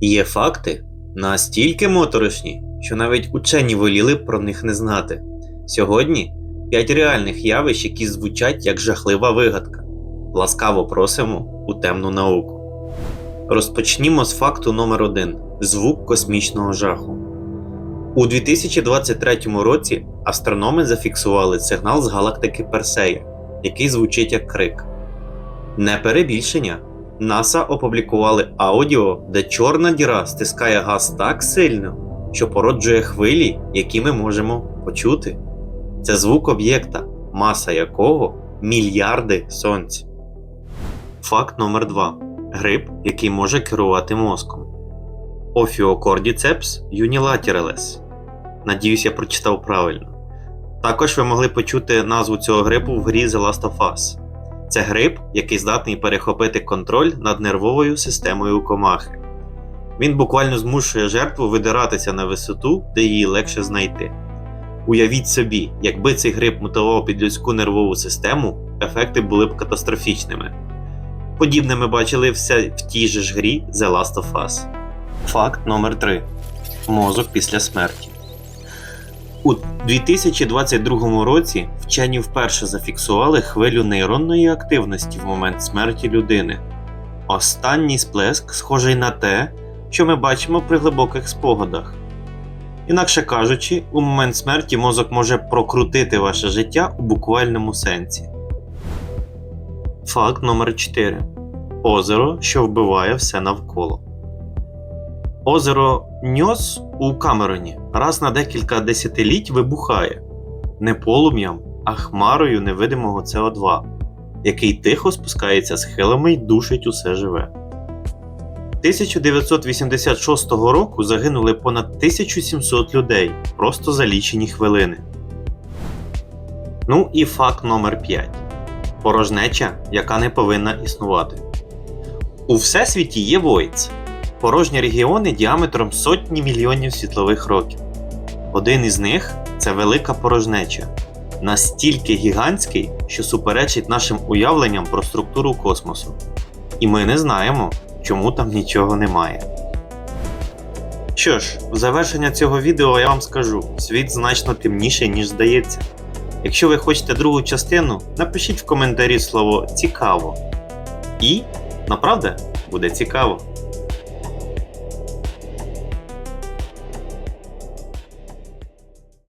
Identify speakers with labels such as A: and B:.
A: Є факти настільки моторошні, що навіть учені воліли про них не знати. Сьогодні п'ять реальних явищ, які звучать як жахлива вигадка. Ласкаво просимо у темну науку. Розпочнімо з факту номер 1 звук космічного жаху. У 2023 році астрономи зафіксували сигнал з галактики Персея, який звучить як крик. Не перебільшення. НАСА опублікували аудіо, де чорна діра стискає газ так сильно, що породжує хвилі, які ми можемо почути. Це звук об'єкта, маса якого мільярди сонць. Факт номер 2 Гриб, який може керувати мозком. Ophiocordyceps unilateralis. Надіюсь, я прочитав правильно. Також ви могли почути назву цього грибу в грі The Last of Us. Це гриб, який здатний перехопити контроль над нервовою системою комахи. Він буквально змушує жертву видиратися на висоту, де її легше знайти. Уявіть собі, якби цей гриб мутував під людську нервову систему, ефекти були б катастрофічними. Подібне ми бачили все в тій же ж грі The Last of Us. Факт номер 3 Мозок після смерті. У 2022 році вчені вперше зафіксували хвилю нейронної активності в момент смерті людини. Останній сплеск схожий на те, що ми бачимо при глибоких спогадах. Інакше кажучи, у момент смерті мозок може прокрутити ваше життя у буквальному сенсі. Факт номер 4 Озеро, що вбиває все навколо. Озеро Ньос у Камероні раз на декілька десятиліть вибухає не полум'ям, а хмарою невидимого СО2, який тихо спускається схилами й душить усе живе. 1986 року загинули понад 1700 людей просто за лічені хвилини. Ну і факт номер 5 Порожнеча, яка не повинна існувати. У всесвіті є Voids – порожні регіони діаметром сотні мільйонів світлових років. Один із них це велика порожнеча, настільки гігантський, що суперечить нашим уявленням про структуру космосу. І ми не знаємо, чому там нічого немає. Що ж, в завершення цього відео я вам скажу: світ значно темніший, ніж здається. Якщо ви хочете другу частину, напишіть в коментарі слово цікаво. І, направда, буде цікаво.